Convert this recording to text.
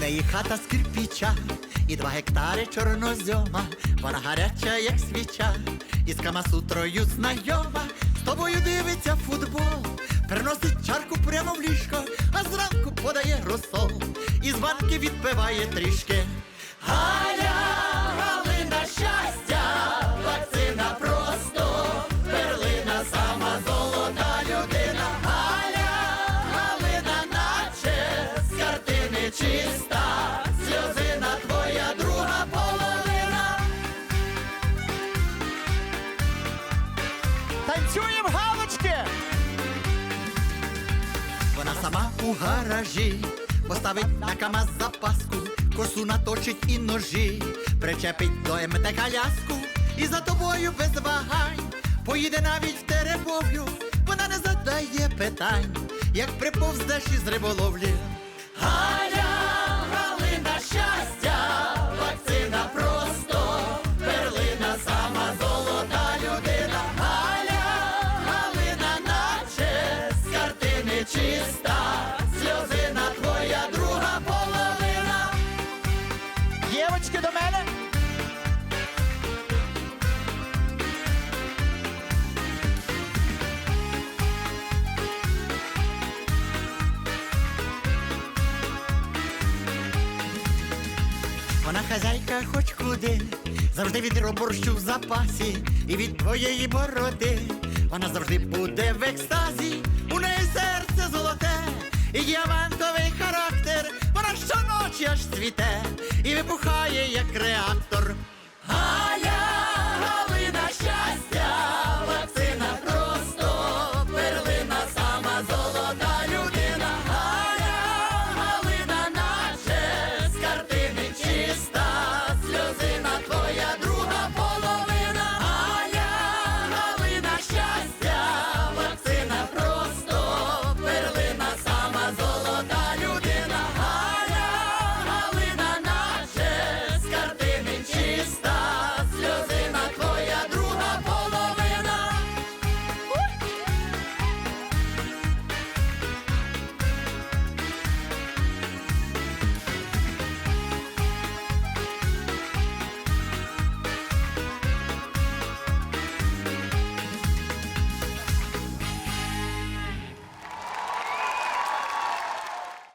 неї хата з кирпіча і два гектари чорнозьома. Вона гаряча, як свіча, і з камасутрою знайома. З тобою дивиться футбол, приносить чарку прямо в ліжко, а зранку подає розсол, і з банки відпиває трішки. Галя, Танцюємо галочки! Вона сама у гаражі поставить на КамАЗ запаску, косу наточить і ножі, причепить до МТ коляску і за тобою без вагань поїде навіть в теребовлю, вона не задає питань, як приповздеш із риболовлі. Галя, Вона хазяйка хоч куди, завжди відро борщу в запасі, і від твоєї бороди вона завжди буде в екстазі, у неї серце золоте, і діамантовий характер, вона щоночі аж цвіте, і вибухає, як реактор.